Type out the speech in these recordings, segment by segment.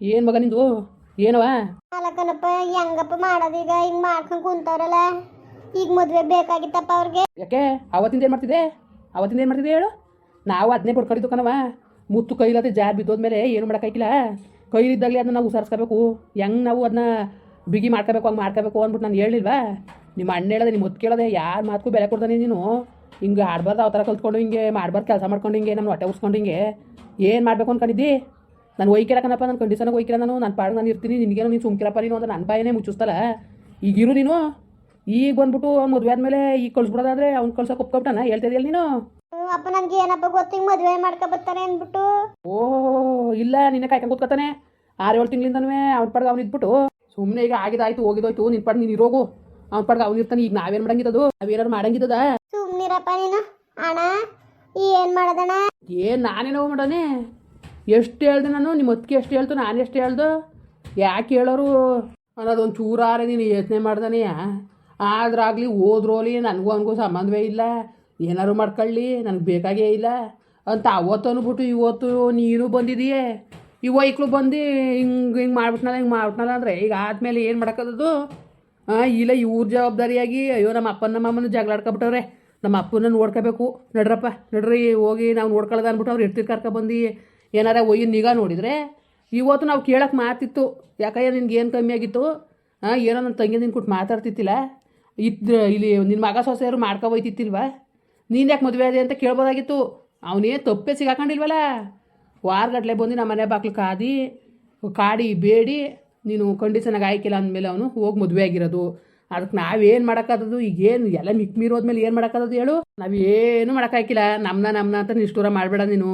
ಏನು ಮಗ ನಿಂದು? ಏನವ? ಅಲ್ಲಕ್ಕನಪ್ಪ ಹೆಂಗಪ್ಪ ಮಾಡೋದೀಗ ಹಿಂಗ್ ಮಾಡ್ಕೊಂಡ್ ಕುಂತವ್ರಲ್ಲ. ಈಗ ಮದ್ವೆ ಬೇಕಾಗಿತ್ತಪ್ಪ ಅವ್ರಿಗೆ. ಯಾಕೆ? ಅವತ್ತಿಂದ ಏನು ಮಾಡ್ತಿದ್ದೆ? ಅವತ್ತಿಂದ ಏನು ಮಾಡ್ತಿದ್ದೆ ಹೇಳು? ನಾವು ಅದನ್ನೇ ಪಡ್ಕೊಂಡಿದ್ದು ಕಣವ ಮುತ್ತು ಕೈಲಾದ ಜಾರ್ ಬಿದ್ದೋದ್ಮೇಲೆ ಏನು ಮಾಡೋಕ್ಕಾಗಿಲ್ಲ ಕೈಲಿದ್ದಾಗಲೇ ಅದನ್ನ ನಾವು ಉಸಾರಿಸ್ಕೋಬೇಕು. ಹೆಂಗೆ ನಾವು ಅದನ್ನ ಬಿಗಿ ಮಾಡ್ಕೋಬೇಕು ಹಂಗೆ ಮಾಡ್ಕೋಬೇಕು ಅಂದ್ಬಿಟ್ಟು ನಾನು ಹೇಳಿಲ್ವಾ? ನಿಮ್ಮ ಅಣ್ಣ ಹೇಳದೆ ನಿಮ್ಮ ಮುತ್ತು ಕೇಳದೆ ಯಾರ ಮಾತು ಬೆಲೆ ಕೊಡ್ತಾನೆ ನೀನು? ಹಿಂಗೆ ಆಡ್ಬಾರ್ದು ಆ ಥರ ಕಲ್ತ್ಕೊಂಡು ಹಿಂಗೆ ಮಾಡ್ಬಾರ್ದು ಕೆಲಸ ಮಾಡ್ಕೊಂಡು ಹಿಂಗೆ ನಮ್ಮ ಹೊಟ್ಟೆ ಉಸ್ಕೊಂಡು ಹಿಂಗೆ. ಏನು ಮಾಡಬೇಕು ಅನ್ಕೊಂಡಿದ್ದಿ? ನಾನು ಒಯ್ಕಿರಕನಪ್ಪ ನಾನು ಕಂಡೀಷನಾಗ ಒಯ್ಕಿರ ನಾನು ನಾನು ಪಾಡು ನಾನು ಇರ್ತೀನಿ ನಿನಗೇನು ನೀನು ಸುಮ್ಕಿರಪ್ಪ ನೀನು ಅಂತ ನನ್ನ ಬಾಯನೇ ಮುಚ್ಚಿಸ್ತಲ್ಲ ಈಗ ಇರು ನೀನು. ಈಗ ಬಂದ್ಬಿಟ್ಟು ಅವ್ನು ಮದುವೆ ಆದಮೇಲೆ ಈಗ ಕಳ್ಸ್ಬಿಡೋದಾದ್ರೆ ಅವ್ನು ಕಳ್ಸೋಕೆ ಒಪ್ಕೊಬಿಟ್ಟಾನ? ಹೇಳ್ತಿದ್ಯಲ್ಲ ನೀನು? ಅಪ್ಪ ನನ್ಗೆ ಏನಪ್ಪ ಗೊತ್ತು? ಮದುವೆ ಮಾಡ್ಕೊ ಬರ್ತಾರೆ ಅಂದ್ಬಿಟ್ಟು. ಓಹ್ ಇಲ್ಲ ನಿನ್ನೆ ಕಾಯ್ಕೊಂಡು ಕೂತ್ಕೊತಾನೆ ಆರು ಏಳು ತಿಂಗಳಿಂದನೂ ಅವ್ನ ಪಡ್ಗೆ ಅವ್ನು ಇದ್ಬಿಟ್ಟು. ಸುಮ್ಮನೆ ಈಗ ಆಗಿದಾಯ್ತು ಹೋಗಿದೋಯ್ತು. ನಿನ್ ಪಡ್ಗೆ ನೀನು ಇರೋಗು. ಅವ್ನ ಪಡ್ಗೆ ಅವ್ನು ಇರ್ತಾನೆ. ಈಗ ನಾವೇನು ಮಾಡಂಗಿದ್ದದು ನಾವೇನಾರು ಮಾಡಂಗಿದ್ದದ ಸುಮ್ಮನಿರಪ್ಪ ನೀನು. ಅಣ್ಣ ಏನ್ ಮಾಡೋದಣ್ಣ? ಏನು ನಾನೇನೋ ಮಾಡೋನೆ ಎಷ್ಟು ಹೇಳ್ದೆ ನಾನು? ನಿಮ್ಮ ಅತ್ತಿಗೆ ಎಷ್ಟು ಹೇಳ್ತು? ನಾನು ಎಷ್ಟು ಹೇಳ್ದು? ಯಾಕೆ ಹೇಳೋರು? ಅನ್ನೋದೊಂದು ಚೂರಾರೆ ನೀನು ಯೋಚನೆ ಮಾಡ್ದಾನೆ ಆದ್ರಾಗಲಿ ಹೋದ್ರೋಲಿ ನನಗೂ ಅವನಿಗೂ ಸಂಬಂಧವೇ ಇಲ್ಲ. ಏನಾರು ಮಾಡ್ಕೊಳ್ಳಿ, ನನಗೆ ಬೇಕಾಗೇ ಇಲ್ಲ. ಅಂತ ಅವತ್ತು ಅಂದ್ಬಿಟ್ಟು ಇವತ್ತು ನೀನು ಬಂದಿದೆಯೇ? ಇವ ವೈಕ್ಳು ಬಂದು ಹಿಂಗೆ ಹಿಂಗೆ ಮಾಡ್ಬಿಟ್ನಲ್ಲ ಹಿಂಗೆ ಮಾಡ್ಬಿಟ್ನಲ್ಲ ಅಂದರೆ ಈಗ ಆದಮೇಲೆ ಏನು ಮಾಡೋಕ್ಕದು ಹಾಂ ಇಲ್ಲ ಇವ್ರ ಜವಾಬ್ದಾರಿಯಾಗಿ ಅಯ್ಯೋ ನಮ್ಮ ಅಪ್ಪನ ನಮ್ಮ ಅಮ್ಮನ ಜಗಳಾಡ್ಕೊಬಿಟ್ಟವ್ರೆ ನಮ್ಮ ಅಪ್ಪನ ನೋಡ್ಕೋಬೇಕು. ನಡ್ರಪ್ಪ, ನಡ್ರಿ, ಹೋಗಿ ನಾವು ನೋಡ್ಕೊಳ್ಳೋದು ಅಂದ್ಬಿಟ್ಟು ಅವ್ರು ಇರ್ತಿರ್ ಕರ್ಕೊಬಂದು ಏನಾರ ಒಯ್ಯ ನಿಗಾ ನೋಡಿದರೆ, ಇವತ್ತು ನಾವು ಕೇಳೋಕೆ ಮಾತಿತ್ತು. ಯಾಕಯ್ಯ, ನಿನ್ಗೆ ಏನು ಕಮ್ಮಿ ಆಗಿತ್ತು? ಹಾಂ ಏನೋ ನನ್ನ ತಂಗಿ ನಿನ್ ಕೊಟ್ಟು ಮಾತಾಡ್ತಿತ್ತಿಲ್ಲ. ಇದ್ರ ಇಲ್ಲಿ ನಿನ್ನ ಮಗ ಸೊಸೆಯವರು ಮಾಡ್ಕೊ ಹೋಯ್ತಿತ್ತಿಲ್ವಾ? ನೀನು ಯಾಕೆ ಮದುವೆ ಅದೇ ಅಂತ ಕೇಳ್ಬೋದಾಗಿತ್ತು. ಅವನೇನು ತಪ್ಪೇ ಸಿಗಾಕೊಂಡಿಲ್ವಲ್ಲ? ವಾರಗಟ್ಲೆ ಬಂದು ನಮ್ಮ ಮನೆ ಬಾಕ್ಲು ಕಾದಿ, ಕಾಡಿ ಬೇಡಿ, ನೀನು ಕಂಡೀಷನಾಗಿ ಆಯ್ಕಿಲ್ಲ ಅಂದಮೇಲೆ ಅವನು ಹೋಗಿ ಮದುವೆ ಆಗಿರೋದು. ಅದಕ್ಕೆ ನಾವೇನು ಮಾಡೋಕ್ಕಾದದು ಈಗೇನು ಎಲ್ಲ ಮಿಕ್ ಮೀರೋದ್ಮೇಲೆ ಏನು ಮಾಡೋಕ್ಕಾದದು ಹೇಳು? ನಾವೇನು ಮಾಡೋಕ್ಕಾಗಿಲ್ಲ ನಮ್ಮನ್ನ ನಮ್ಮನ್ನ ಅಂತ ನಿಷ್ಠೂರ ಮಾಡಬೇಡ ನೀನು.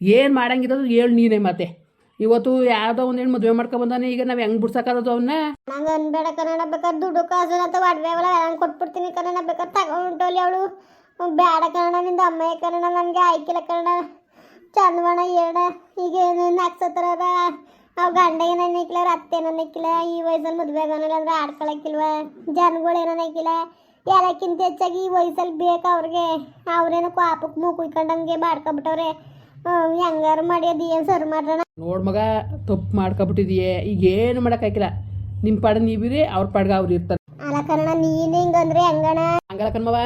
ಏನು ಮಾಡಂಗಿರೋದು ಹೇಳು ನೀನೇ ಮತ್ತೆ. ಇವತ್ತು ಯಾವುದೋ ಒಂದು ಮದುವೆ ಮಾಡ್ಕೊ ಬಂದಾನೆ, ಈಗ ನಾವು ಹೆಂಗೆ ಬಿಡ್ಸಕ್ಕಾದದು ಅವನ್ನ ನಂಗೆ ಅನ್ಬೇಡ ಕನ್ನಡ ಬೇಕಾದ್ರೆ ದುಡ್ಡು ಕಾಸು ಅಂತ ಒಡವೆ ಅವಳ ನಾನು ಕೊಟ್ಬಿಡ್ತೀನಿ ಕನ್ನಡ ಬೇಕಾದ್ರೆ ತಗೊಂಡೋಲಿ ಅವಳು. ಬೇಡ ಕನ್ನಡ, ನಿಂದ ಅಮ್ಮ ಕನ್ನಡ, ನನಗೆ ಆಯ್ಕಿಲ್ಲ ಕನ್ನಡ. ಚಂದವಣ ಏಡ ಈಗ ನಕ್ಸತ್ರ ಅವ್ ಗಂಡ ಏನೋ ನಿಕ್ಲ ಅವ್ರ ಅತ್ತೆ ಏನೋ ನಿಕ್ಕಿಲ್ಲ ಈ ವಯಸ್ಸಲ್ಲಿ ಮದುವೆ ಆಗೋನಿಲ್ಲ ಅಂದ್ರೆ ಆಡ್ಕೊಳಕ್ಕಿಲ್ವ? ಜನಗಳು ಏನೋ ನಿಕ್ಕಿಲ್ಲ ಎಲ್ಲಕ್ಕಿಂತ ಹೆಚ್ಚಾಗಿ ಈ ವಯಸ್ಸಲ್ಲಿ ಬೇಕು ಅವ್ರಿಗೆ? ಅವ್ರೇನೋ ಪಾಪಕ್ಕೆ ಮೂಗು ಕುಯ್ಕೊಂಡಂಗೆ ಮಾಡ್ಕೊಬಿಟ್ಟವ್ರೆ. ಹೆಂಗಾರು ಮಾಡಿ ಅದು ಏನು ಸರಿ ಮಾಡ್ರಣ? ನೋಡ್ ಮಗ ತಪ್ಪು ಮಾಡ್ಕೊಬಿಟ್ಟಿದೀಯೇ. ಈಗ ಏನು ಮಾಡೋಕ್ಕಾಗಿಲ್ಲ ನಿಮ್ಮ ಪಾಡ ನೀವಿರಿ ಅವ್ರ ಪಾಡ್ಗೆ ಅವ್ರು ಇರ್ತಾರೆ. ಅಲ್ಲ ಕನ್ನಡ ನೀನು ಹಿಂಗಂದ್ರೆ ಹೆಂಗಣ? ಹಂಗಲ್ಲ ಕಣ್ಮವ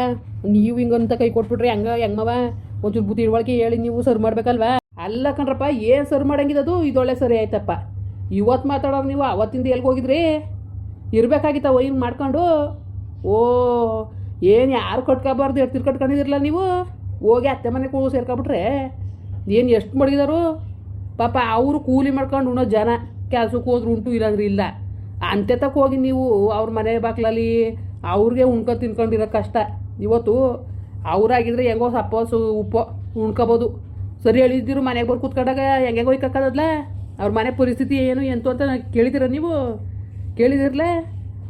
ನೀವು ಹಿಂಗಂತ ಕೈ ಕೊಟ್ಬಿಟ್ರಿ ಹಂಗ ಹೆಂಗವ ಒಂಚೂರು ಬುದ್ಧಿ ಇಳ್ವಳಿಕೆ ಹೇಳಿ ನೀವು ಸರ್ ಮಾಡ್ಬೇಕಲ್ವಾ? ಅಲ್ಲ ಕಣ್ರಪ್ಪ ಏನು ಸರ್ ಮಾಡಂಗಿದದು ಇದೊಳ್ಳೆ ಸರಿ ಆಯ್ತಪ್ಪ. ಇವತ್ತು ಮಾತಾಡೋರು ನೀವು ಅವತ್ತಿಂದ ಎಲ್ಗೆ ಹೋಗಿದ್ರಿ? ಇರ್ಬೇಕಾಗಿತ್ತವ ಹಿಂಗೆ ಮಾಡ್ಕೊಂಡು? ಓ ಏನು ಯಾರು ಕಟ್ಕೋಬಾರ್ದು ಎತ್ತಿರ್ ಕಟ್ಕೊಂಡಿದಿರಲ್ಲ ನೀವು? ಹೋಗಿ ಅತ್ತೆ ಮನೆ ಕೂ ಸೇರ್ಕೊಬಿಟ್ರೆ? ಏನು ಎಷ್ಟು ಮಡಗಿದಾರು? ಪಾಪ ಅವರು ಕೂಲಿ ಮಾಡ್ಕೊಂಡು ಉಣ್ಣೋ ಜನ. ಕೆಲಸಕ್ಕೆ ಹೋದ್ರು ಉಂಟು, ಇಲ್ಲಾಂದ್ರೆ ಇಲ್ಲ. ಅಂತೆತಕ್ಕೆ ಹೋಗಿ ನೀವು ಅವ್ರ ಮನೆ ಬಾಕ್ಲಲ್ಲಿ ಅವ್ರಿಗೆ ಉಣ್ಕೊಂಡು ತಿನ್ಕೊಂಡಿರೋ ಕಷ್ಟ. ಇವತ್ತು ಅವರಾಗಿದ್ರೆ ಹೆಂಗೋ ಸಪ್ಪೋಸು, ಉಪ್ಪು ಉಣ್ಕೋಬೋದು. ಸರಿ ಹೇಳಿದ್ದಿರು ಮನೆಗೆ ಬರ್ ಕೂತ್ಕೊಂಡಾಗ ಹೆಂಗೆ ಹೋಯ್ಕಕ್ಕದಲ್ಲ ಅವ್ರ ಮನೆ ಪರಿಸ್ಥಿತಿ ಏನು, ಎಂತು ಅಂತ ಕೇಳಿದಿರ ನೀವು? ಕೇಳಿದಿರ್ಲ?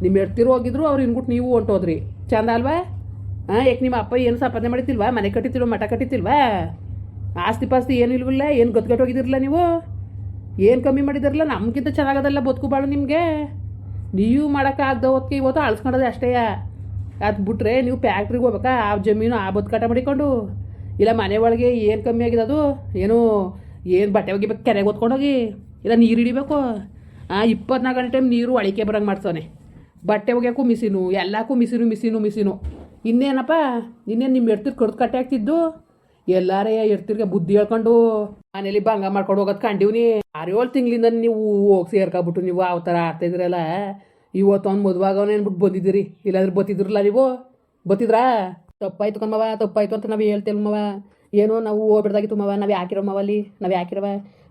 ನಿಮ್ಮ ಎಡ್ತಿರು ಹೋಗಿದ್ರು, ಅವ್ರು ಇನ್ಬಿಟ್ಟು ನೀವು ಹೊಂಟೋದ್ರಿ ಚಂದ ಅಲ್ವಾ? ಹಾಂ ಯಾಕೆ ನಿಮ್ಮ ಅಪ್ಪ ಏನು ಸಂಪಾದನೆ ಮಾಡಿತಿಲ್ವಾ ಮನೆ ಕಟ್ಟಿತಿಲ್ವ ಮಠ ಕಟ್ಟಿತಿಲ್ವಾ ಆಸ್ತಿ ಪಾಸ್ತಿ ಏನು ಇಲ್ವಲ್ಲ, ಏನು ನೀವು? ಏನು ಕಮ್ಮಿ ಮಾಡಿದಿರಲ್ಲ ನಮ್ಗಿಂತ ಚೆನ್ನಾಗದಲ್ಲ ಬದುಕು ಬಾಳು ನಿಮಗೆ. ನೀವು ಮಾಡೋಕ್ಕಾಗ್ದ ಹೊತ್ತಿಗೆ ಇವತ್ತು ಅಳಿಸ್ಕೊಂಡದೆ ಅಷ್ಟೇ. ಅದು ಬಿಟ್ರೆ ನೀವು ಫ್ಯಾಕ್ಟ್ರಿಗೆ ಹೋಗ್ಬೇಕಾ? ಆ ಜಮೀನು, ಆ ಬದುಕಾಟ ಮಾಡಿಕೊಂಡು? ಇಲ್ಲ ಮನೆ ಒಳಗೆ ಏನು ಕಮ್ಮಿ ಆಗಿದೆ ಅದು? ಏನು ಏನು ಬಟ್ಟೆ ಒಗಿಬೇಕು, ಕೆರೆಗೆ ಹೊತ್ಕೊಂಡೋಗಿ ಇಲ್ಲ ನೀರು ಹಿಡಿಬೇಕು? ಆ, ಇಪ್ಪತ್ನಾಲ್ಕು ಗಂಟೆ ಟೈಮ್ ನೀರು ಅಳಿಕೆ ಬರಂಗೆ ಮಾಡ್ಸೋನೆ. ಬಟ್ಟೆ ಒಗ್ಯಕ್ಕೂ ಮಿಸಿನು ಎಲ್ಲಕ್ಕೂ ಮಿಸಿನು ಮಿಸಿನು ಮಿಸಿನು. ಇನ್ನೇನಪ್ಪ? ಇನ್ನೇನು ನಿಮ್ಮ ಎಡ್ತಿರ್ ಕಡ್ದು ಕಟ್ಟೆ ಆಗ್ತಿದ್ದು ಎಲ್ಲಾರೇ ಎಡ್ತಿರ್ಗೆ ಬುದ್ಧಿ ಹೇಳ್ಕೊಂಡು ಮನೇಲಿ ಭಂಗ ಮಾಡ್ಕೊಂಡು ಹೋಗೋದು ಕಂಡೀವ್ನಿ ಆರು ಏಳು ತಿಂಗಳಿಂದ ನೀವು ಹೋಗಿ ಸೇರ್ಕೊಬಿಟ್ಟು ನೀವು ಯಾವ ಥರ ಆಡ್ತಾ ಇದ್ರಲ್ಲ ಇವತ್ತು ಅವ್ನು ಮದುವಾಗವನೇ ಅಂದ್ಬಿಟ್ಟು ಬಂದಿದ್ದೀರಿ? ಇಲ್ಲಾಂದ್ರೆ ಬತ್ತಿದ್ರಲ್ಲ ನೀವು? ಬತ್ತಿದ್ರಾ? ತಪ್ಪಾಯ್ತು ಕಮ್ಮವ ತಪ್ಪಾಯ್ತು ಅಂತ ನಾವು ಹೇಳ್ತೇವೆ ಮವ. ಏನೋ ನಾವು ಹೋಗ್ಬಿಡ್ದಾಗಿತ್ತು ಮವ, ನಾವು ಯಾಕಿರೋ ಮವಲ್ಲಿ ನಾವು ಯಾಕಿರವ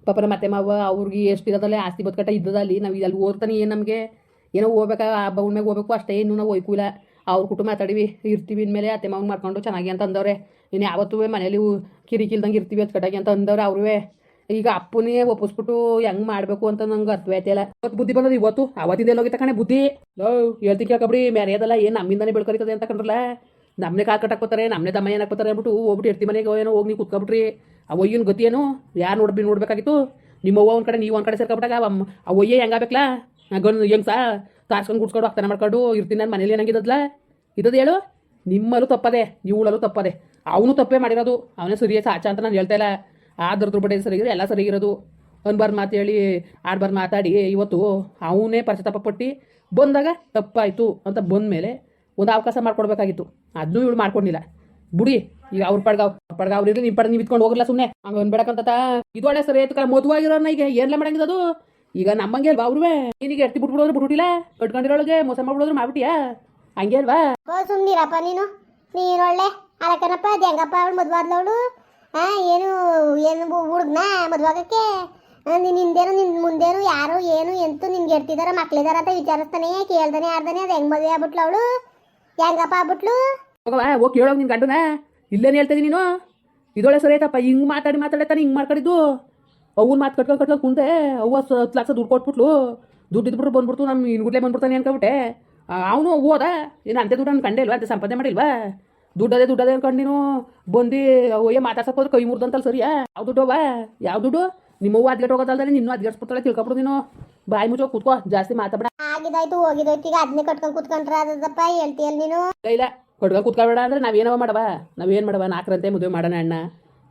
ಪಾಪನ ಮತ್ತೆ ಮಾವ, ಅವ್ರಿಗೆ ಎಷ್ಟು ಇರೋದಲ್ಲ, ಆಸ್ತಿ ಬದುಕಟ್ಟ ಇದ್ದದಲ್ಲಿ ನಾವು ಇಲ್ಲಿ ಓದ್ತಾನೆ ಏನು ನಮಗೆ? ಏನೋ ಹೋಗ್ಬೇಕಾ, ಆ ಬೌನ್ ಮ್ಯಾಗ ಹೋಗ್ಬೇಕು ಅಷ್ಟೇ, ಇನ್ನೂ ನಾವು ಹೋಯ್ಕೂ ಇಲ್ಲ ಅವ್ರ ಕುಟುಂಬ ಮಾತಾಡಿವಿ, ಇರ್ತೀವಿ ಇನ್ಮೇಲೆ, ಅತ್ತೆ ಮಾವನ್ ಮಾಡ್ಕೊಂಡು ಚೆನ್ನಾಗಿ ಅಂತ ಅಂದವ್ರೆ. ಇನ್ನು ಯಾವತ್ತೂ ಮನೇಲಿ ಕಿರಿಕಿಲ್ದಂಗೆ ಇರ್ತೀವಿ ಅದು ಕಟ್ಟಾಗಿ ಅಂತ ಅಂದವ್ರೆ ಅವ್ರವೇ. ಈಗ ಅಪ್ಪನೇ ಒಪ್ಪಿಸ್ಬಿಟ್ಟು ಹೆಂಗ್ ಮಾಡಬೇಕು ಅಂತ ನಂಗೆ ಅರ್ಥವಾಯ್ತಿಲ್ಲ ಇವತ್ತು ಬುದ್ಧಿ ಬಂದದ ಇವತ್ತು? ಅವತ್ತಿಂದ ಎಲ್ಲೋಗಿ ಕಣೆ ಬುದ್ಧಿ. ಲೋ ಹೇಳ್ತೀನಿ ಕೇಳ್ಕೊಬಿಡಿ ಮ್ಯಾರೇದಲ್ಲ ಏನು ನಮ್ಮಿಂದಾನೇ ಬೆಳ್ಕರಿತದೆ ಅಂತ ಕಂಡ್ರಲ್ಲ? ನಮ್ಮನೆ ಕಾಲ್ ಕಟ್ಟಾಕೋತಾರೆ ನಮ್ಮನೆ ತಮ್ಮ ಏನಕ್ಕೆ ಬರ್ತಾರೆ ಅಂದ್ಬಿಟ್ಟು ಹೋಗ್ಬಿಟ್ಟು ಇರ್ತಿ ಮನೆಗೆ ಏನೋ ಹೋಗಿ ನೀವು ಕುತ್ಕೊಬಿಟ್ರಿ. ಆ ಒಯ್ಯನ ಗತಿ ಏನು? ಯಾರು ನೋಡ್ಬಿ ನೋಡ್ಬೇಕಾಗಿತ್ತು? ನಿಮ್ಮ ಅವ್ವ ಒಂದು ಕಡೆ, ನೀವು ಒಂದು ಕಡೆ ಸೇರ್ಕೊಬಿಟ್ಟಾಗ ಆ ಒಯ್ಯ ಹೆಂಗಾಗಬೇಕಲ್ಲ ಗಂಡು ಹೆಂಗ್ ಸಾ ತಾರ್ಸ್ಕೊಂಡು ಗುಡ್ಸ್ಕೊಂಡು ಆಗ್ತಾನೆ ಮಾಡ್ಕೊಂಡು ಇರ್ತೀನಿ ನಾನು ಮನೇಲಿ ಏನಾಗಿದ್ದಲ್ಲ ಇದ್ದದ್ದು ಹೇಳು. ನಿಮ್ಮಲ್ಲೂ ತಪ್ಪದೆ, ಇವಳಲ್ಲೂ ತಪ್ಪದೆ. ಅವನು ತಪ್ಪೇ ಮಾಡಿರೋದು. ಅವನೇ ಸರಿಯೇ ಸಾಚ ಅಂತ ನಾನು ಹೇಳ್ತಾ ಇಲ್ಲ. ಆ ದರ್ದ್ರ ಬಡ್ಡೆ ಸರಿಗಿರೋ ಎಲ್ಲ ಸರಿಗಿರೋದು ಅನ್ಬಾರ್ದು ಮಾತು ಹೇಳಿ ಆಡ್ಬಾರ್ದು ಮಾತಾಡಿ ಇವತ್ತು ಅವನೇ ಪರಿಚಯ ಪಟ್ಟು ಬಂದಾಗ ತಪ್ಪಾಯಿತು ಅಂತ ಬಂದ ಮೇಲೆ ಒಂದು ಅವಕಾಶ ಮಾಡ್ಕೊಡ್ಬೇಕಾಗಿತ್ತು. ಅದನ್ನೂ ಇವಳು ಮಾಡ್ಕೊಂಡಿಲ್ಲ. ಬುಡಿ, ಈಗ ಅವ್ರ ಪಡ್ಗ ಅವ್ರ ಪಡ್ಗ ಅವ್ರು ಇರಲಿ ನಿಮ್ಮ ಪಡ್ಗ ನೀವು ಇಟ್ಕೊಂಡು ಹೋಗಲ್ಲ ಸುಮ್ಮನೆ ಹಂಗೆ ಇದು ಒಳ್ಳೆ ಸರಿ ಆಯ್ತು ಕಾಲ ಮದುವಾಗಿರೋನ ಈಗ. ಏನ್ಲ ಮಾಡಂಗಿಲ್ಲ ಅದು? ಈಗ ನಮ್ಮಂಗೆ ಅಲ್ವಾ ಅವ್ರುವೆ? ನೀನಿಗೆ ಎತ್ತಿ ಬಿಟ್ಬಿಡೋದ್ರೆ ಬಿಟ್ಬಿಟ್ಟಿಲ್ಲ? ಕಟ್ಕೊಂಡಿರೋಳಿಗೆ ಮೋಸ ಮಾಡ್ಬಿಡೋದ್ರೆ ಮಾಡ್ಬಿಟ್ಟಿಯಾ? ಹಂಗೆ ಅಲ್ವಾ ಓ ಸುಮ್ಮನಿರಪ್ಪ ನೀನು. ಒಳ್ಳೆ ಅಲಕನಪ್ಪ ಅದು ಹೆಂಗಪ್ಪ ಅವಳು ಮದುವಾದ್ಲವಳು ಹಾಂ ಏನು ಏನು ಹುಡುಗ್ನ ಮದುವಾಗಕ್ಕೆ? ನಿನ್ನ ಹಿಂದೇನು ನಿನ್ನ ಮುಂದೇನು ಯಾರು ಏನು ಎಂತು ನಿನ್ಗೆ ಎಡ್ತಿದಾರ ಮಕ್ಳಿದಾರ ಅಂತ ವಿಚಾರಿಸ್ತಾನೆ ಕೇಳ್ದಾನೆ ಆಡ್ದಾನೆ ಅದು ಹೆಂಗೆ ಮದುವೆ ಆಗ್ಬಿಟ್ಲು ಅವಳು ಹೆಂಗಪ್ಪ ಆಗ್ಬಿಟ್ಲು? ಹೋಗವ ಹೋಗಿ ಕೇಳೋಗಿ ನಿನ್ ಗಂಡನ. ಇಲ್ಲೇನು ಹೇಳ್ತಾ ನೀನು? ಇದೊಳ್ಳೆ ಸರಿ ಆಯ್ತಪ್ಪ ಹಿಂಗೆ ಮಾತಾಡಿ ಮಾತಾಡತ್ತಾನೆ ಹಿಂಗೆ ಮಾಡ್ಕೊಂಡಿದ್ದು. ಅವ್ನ ಮಾತು ಕಟ್ಕೊಂಡು ಕಟ್ಕೊಂಡು ಕುಂತೆ ಅವ್ವ ಹತ್ತು ಲಕ್ಷ ದುಡ್ಡು ಕೊಟ್ಬಿಟ್ಲು. ದುಡ್ಡು ಇದ್ಬಿಟ್ಟು ಬಂದ್ಬಿಡ್ತು ನಮ್ಮ ಇನ್ಗುಡ್ಲೆ ಬಂದ್ಬಿಡ್ತಾನೆ ಅನ್ಕೊಬಿಟ್ಟೆ ಅವನು ಹೋದ. ಏನು ಅಂತೆ ದುಡ್ಡು ಕಂಡೆ ಇಲ್ವಾ? ಅಂತ ಸಂಪಾದನೆ ಮಾಡಿಲ್ವಾ? ದುಡ್ಡದೇ ದುಡ್ಡದೇ ಅನ್ಕೊಂಡು ನೀನು ಬಂದು ಒಯ್ಯ ಮಾತಾಡ್ಸಕ್ಕೆ ಹೋದ್ರೆ ಕೈ ಮುರ್ದಂತಲ್ಲ ಸರಿಯಾ? ಯಾವ ದುಡ್ಡು ಅವ ಯಾವ ದುಡ್ಡು? ನಿಮ್ಮವ್ವ ಅದ್ಗೆಟ್ ಹೋಗೋದಲ್ದಾನೆ ನಿನ್ನೂ ಅದ್ಗೆಟ್ಸ್ಬಿಡ್ತಾಳೆ ತಿಳ್ಕೊಬಿಡು ನೀನು. ಬಾಯಿ ಮುಚ್ಚೋ ಕೂತ್ಕೋ ಜಾಸ್ತಿ ಮಾತಾಡ ಆಗಿದಾಯ್ತು ಹೋಗಿದಾಯ್ತು. ಈಗ ಅದನ್ನೇ ಕಟ್ಕೊಂಡು ಕೂತ್ಕೊಂಡ್ರೆ ಅದಪ್ಪ ಹೇಳ್ತೀಯಲ್ಲ ನೀನು? ಇಲ್ಲ ಕಟ್ಕೊಂಡು ಕೂತ್ಕೊಬೇಡ ಅಂದ್ರೆ ನಾವೇನವ ಮಾಡವ? ನಾವೇನು ಮಾಡವ? ನಾಲ್ಕರಂತೆ ಮದುವೆ ಮಾಡೋಣ ಅಣ್ಣ.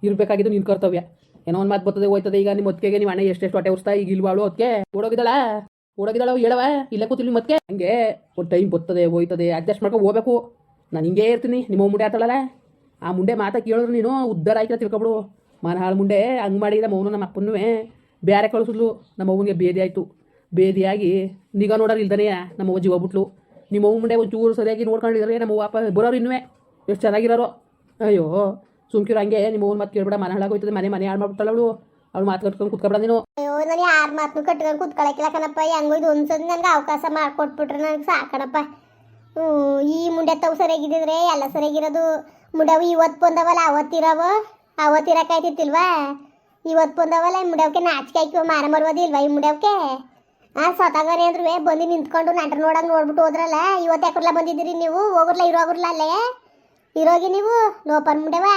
ಇರಬೇಕಾಗಿದ್ದು ನಿನ್ನ ಕರ್ತವ್ಯ. ಏನೋ ಒಂದು ಮಾತು ಬರ್ತದೆ ಹೋಯ್ತದೆ. ಈಗ ನಿಮ್ಮ ಒತ್ತಿಗೆ ನಿಮ್ಮ ಅಣ್ಣ ಎಷ್ಟೆಷ್ಟು ಹೊಟ್ಟೆ ಉರ್ಸ್ತಾ ಈಗ ಇಲ್ವಾಳು ಅದಕ್ಕೆ ಓಡೋಗಿದ್ದಾಳ? ಓಡೋಗಿದ್ದಾಳ ಹೇಳವ ಇಲ್ಲ ಕೂತಿಲ್ಲ ಮತ್ತೆ ಹಂಗೆ ಒಂದು ಟೈಮ್ ಬರ್ತದೆ ಹೋಯ್ತದೆ ಅಡ್ಜಸ್ಟ್ ಮಾಡ್ಕೊಂಡು ಹೋಗ್ಬೇಕು. ನಾನು ಹಿಂಗೆ ಇರ್ತೀನಿ, ನಿಮ್ಮ ಮುಂಡೆ ಆತಾಳಲ್ಲ. ಆ ಮುಂಡೆ ಮಾತಾ ಕೇಳಿದ್ರು ನೀನು, ಉದ್ದಾರ ಆಯ್ಕೆ ತಿಳ್ಕೊಬಿಡು ಮನ ಹಾಳು ಮುಂಡೆ ಹಂಗೆ ಮಾಡಿದ ಮೌನ ನಮ್ಮ ಅಪ್ಪನೂ ಬೇರೆ ಕಳಿಸಿದ್ಲು. ನಮ್ಮ ಅವ್ವನಿಗೆ ಬೇದಿ ಆಯಿತು. ಬೇದಿಯಾಗಿ ನಿಗ ನೋಡೋರು ಇಲ್ದನೆಯ? ನಮ್ಮ ಅವ್ವ ಜೀವ ಬಿಟ್ಲು. ನಿಮ್ಮ ಅವ್ವ ಮುಂಡೆ ಒಂಚೂರು ಸರಿಯಾಗಿ ನೋಡ್ಕೊಂಡಿದ್ರೆ, ನಮ್ಮ ಅಪ್ಪ ಬರೋರು ಇನ್ನೂ ಎಷ್ಟು ಚೆನ್ನಾಗಿರೋರು. ಅಯ್ಯೋ, ಸುಮ್ಕಿರೋ ಹಂಗೆ ನಿಮ್ಮ ಅವ್ನ ಮಾತು ಕೇಳ್ಬೇಡ ಮನೆ ಹಾಳಾಗೋಯ್ತದೆ ಮನೆ ಮನೆ ಹಾಳು ಮಾಡ್ಬಿಟ್ಟಲ್ಲ ಅವಳು. ಅವ್ಳು ಮಾತು ಕಟ್ಕೊಂಡು ಕುತ್ಕೊಬೇಡ ನೀನು. ಅಯ್ಯೋ ನಾನು ಯಾರ ಮಾತನ್ನು ಕಟ್ಕೊಂಡು ಕುತ್ಕೊಳಕಿಲ್ಲ ಕಣಪ್ಪ. ಹೆಂಗೋ ಇದು ಒಂದ್ಸತಿ ನನಗೆ ಅವಕಾಶ ಮಾಡಿಕೊಟ್ಬಿಟ್ರೆ ನನಗೆ ಸಾಕಣಪ್ಪ. ಈ ಮುಂಡೆ ತಾವು ಸರಿಯಾಗಿದ್ದಿದ್ರೆ ಎಲ್ಲ ಸರಿಯಾಗಿರೋದು. ಮುಂಡವು ಇವತ್ತು ಬಂದವಲ್ಲ ಅವತ್ತಿರವ ಅವತ್ತಿರಕ್ಕಾಯ್ತಿತ್ತಿಲ್ವಾ ಇವತ್ತು ಬಂದವಲ್ಲ, ಈ ಮುಂಡವಕ್ಕೆ ನಾಚಿಕೆ ಆಯ್ತು ಮಾರ ಈ ಮುಂಡವಕ್ಕೆ ಹಾಂ ಸತಾಗನೆ ಅಂದ್ರೆ ಬಂದು ನಿಂತ್ಕೊಂಡು ನಂಟ್ರ ನೋಡಂಗೆ ನೋಡ್ಬಿಟ್ಟು ಹೋದ್ರಲ್ಲ, ಇವತ್ತು ಯಾಕ್ರಲ್ಲ ಬಂದಿದ್ದೀರಿ ನೀವು? ಹೋಗ್ರಲ್ಲ ಇರೋಗ್ರಲ್ಲ ಅಲ್ಲೇ? ಇರೋಗಿ ನೀವು? ಲೋಪನ್ ಮುಂಡೆವಾ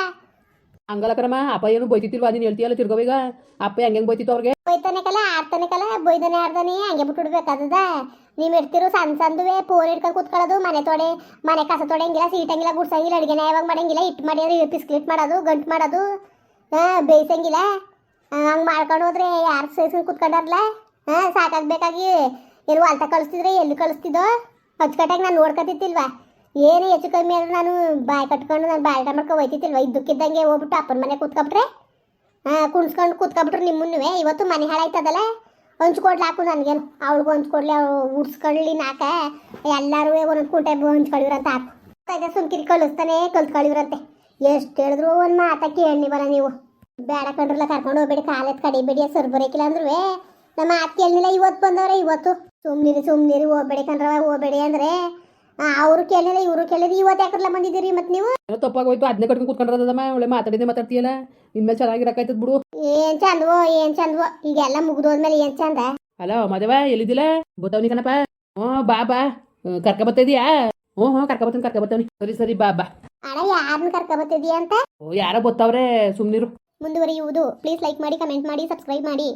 ಹಂಗಲ್ಲ ಅಪ್ಪ ಏನು ಬೈತಿತ್ತಿಲ್ವಾ ನೀನು ಹೇಳ್ತೀಯಲ್ಲ ತಿರ್ಗೋವೀಗ? ಅಪ್ಪ ಹೆಂಗೆ ಬೈತಿತ್ತು ಅವ್ರಿಗೆ? ಬೈತಾನೆ ಕಲ ಆಡ್ತಾನೆ ಕಲ ಬೈದಾನೆ ಹಂಗೆ ಬಿಟ್ಬಿಡ್ಬೇಕಾದದ ನೀವು ಇರ್ತಿರು ಸಣ್ಣ ಸಣ್ಣದುವೆ ಪೋರ್ ಇಟ್ಕೊಂಡು ಕೂತ್ಕೊಳ್ಳೋದು, ಮನೆ ತೊಡೆ, ಮನೆ ಕಸ ತೊಡೆಂಗಿಲ್ಲ ಸೀಟಂಗಿಲ್ಲ ಗುಡ್ಸಂಗಿಲ್ಲ ಅಡುಗೆನ ಯಾವಾಗ ಮಾಡಂಗಿಲ್ಲ ಇಟ್ಟು ಮಾಡಿದ್ರೆ ಪಿಸ್ಕ್ಲಿಟ್ ಮಾಡೋದು, ಗಂಟು ಮಾಡೋದು, ಹಾಂ, ಬೇಯಿಸಂಗಿಲ್ಲ. ಹಂಗೆ ಮಾಡ್ಕೊಂಡು ಹೋದ್ರೆ ಯಾರು ಸೇರಿಸ್ಕೊಂಡು ಕೂತ್ಕೊಂಡಾರಲ್ಲ ಹಾಂ, ಸಾಕಾಗಬೇಕಾಗಿ. ಏನು ಅಲ್ತ ಕಳಿಸ್ತಿದ್ರೆ, ಎಲ್ಲಿ ಕಳಿಸ್ತಿದ್ದೋ? ಅಚ್ಚುಕಟ್ಟಾಗಿ ನಾನು ನೋಡ್ಕೊತಿತ್ತಿಲ್ವಾ ಏನು ಹೆಚ್ಚು ಕಮ್ಮಿ ಆದ್ರೆ ನಾನು ಬಾಯಿ ಕಟ್ಕೊಂಡು ನಾನು ಬಾಯಿ ಮಾಡ್ಕೊಂಡು ಒಯ್ತಿತ್ತಿಲ್ವ ಇದ್ದಕ್ಕಿದ್ದಂಗೆ ಹೋಗ್ಬಿಟ್ಟು ಅಪ್ಪನ ಮನೆ ಕೂತ್ಕೊಬಿಟ್ರೆ? ಹಾಂ, ಕುಣ್ಸ್ಕೊಂಡು ನಿಮ್ಮ ನಿಮ್ಮನ್ನುವೆ. ಇವತ್ತು ಮನೆ ಹಾಳಾಯ್ತದಲ್ಲ? ಹಂಚ್ಕೊಡ್ಲಿ ಹಾಕು ನನಗೇನು. ಅವಳಿಗೂ ಹಂಚ್ಕೊಡ್ಲಿ, ಅವಳು ಉಡ್ಸ್ಕೊಳ್ಳಿ ನಾಕ. ಎಲ್ಲರೂ ಒಂದೊಂದು ಕುಂಟೆ ಹಂಚ್ಕೊಳ್ಳಿವ್ರಂತ ಹಾಕು. ಅದೇ ಸುಮ್ಕಿರಿ, ಕಳಿಸ್ತಾನೆ ಎಷ್ಟು ಹೇಳಿದ್ರು ಒಂದು ಮಾತ ಕೇಳಿ ಬರ ನೀವು. ಬೇಡ ಕಂಡ್ರಲ್ಲ, ಕರ್ಕೊಂಡು ಹೋಗ್ಬೇಡಿ. ಕಾಲೆತ್ ಕಡಿಬೇಡಿ ಸರ್ ಬರೋಕಿಲ್ಲ ಅಂದ್ರೂ ನಮ್ಮ ಮಾತು ಕೇಳಲಿಲ್ಲ, ಇವತ್ತು ಬಂದವ್ರೆ, ಇವತ್ತು. ಸುಮ್ಮನಿರಿ ಸುಮ್ಮನಿರಿ ಹೋಗ್ಬೇಡಿ ಕಂಡ್ರವ ಹೋಗ್ಬೇಡಿ ಅಂದರೆ. ಅವರು ಕೇಳಲಿಲ್ಲ ಇವರು ಕೇಳಿದ್ರೆ ಇವತ್ತು ಯಾಕಲ್ಲ ಬಂದಿದ್ದೀರಿ ಮತ್ತೆ ನೀವು? ತಪ್ಪಾಗಿ ಹೋಯ್ತು ಅದನ್ನೇ ಕಟ್ಕೊಂಡು ಕೂತ್ಕೊಂಡ್ರದಮ್ಮ ಒಳ್ಳೆ ಮಾತಾಡಿದ್ದೆ ಮಾತಾಡ್ತೀಯಲ್ಲ? ಇನ್ಮೇಲೆ ಚೆನ್ನಾಗಿರಕ್ಕಾಯ್ತದ ಬಿಡು. ಏನ್ ಚಂದವೋ ಏನ್ ಚಂದವೋ? ಈಗೆಲ್ಲ ಮುಗಿದೋದ್ಮೇಲೆ ಏನ್ ಚಂದ? ಅಲ್ಲ ಮದವ ಎಲ್ಲಿದ್ದಿಲ್ಲ ಬತ್ತವನಿ ಕಣಪ್ಪ. ಹ್ಞೂ ಬಾ ಬಾ. ಕರ್ಕ ಬತ್ತಿದ್ಯಾ ಹ್ಞೂ ಹ್ಞೂ ಕರ್ಕ ಬತ್ತೀನಿ ಕರ್ಕ ಬತ್ತವನಿ ಸರಿ ಸರಿ ಬಾ ಬಾ. ಅಣ್ಣ ಯಾರನ್ನ ಬತ್ತಿದ್ಯಾ ಅಂತ? ಓ ಯಾರೋ ಬತ್ತವ್ರೆ ಸುಮ್ನಿರು. ಮುಂದುವರಿಯುವುದು. ಪ್ಲೀಸ್ ಲೈಕ್ ಮಾಡಿ ಕಮೆಂಟ್ ಮಾಡಿ ಸಬ್ಸ್ಕ್ರೈಬ್ ಮಾಡಿ.